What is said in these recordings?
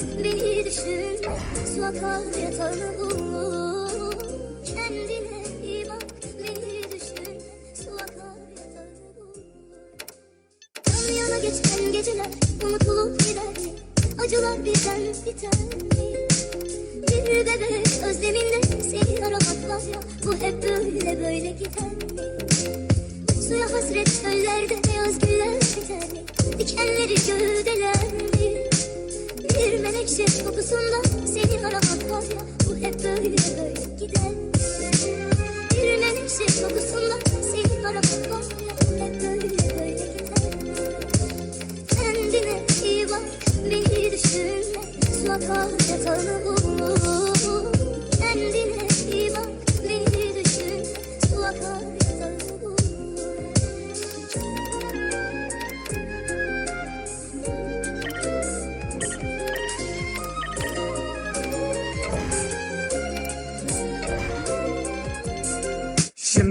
beni düşünme Su akar yatağını bul Kendine iyi bak düşünme Su akar yatağını bul Yan yana geçen geceler unutulup gider? Acılar birden biter? Bir bebek özleminde seni aramak var ya Bu hep böyle böyle gider mi? Suya hasret çöllerde beyaz güller biter? Dikenleri mi? Menekşe kokusunda seni aramak var ya Bu hep böyle böyle gider? Bir menekşe kokusunda seni aramak var ya Bu hep böyle böyle gider? Kendine iyi bak, beni düşünme Su yatağını bul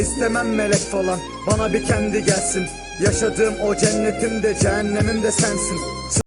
İstemem melek falan bana bir kendi gelsin. Yaşadığım o cennetim de cehennemim de sensin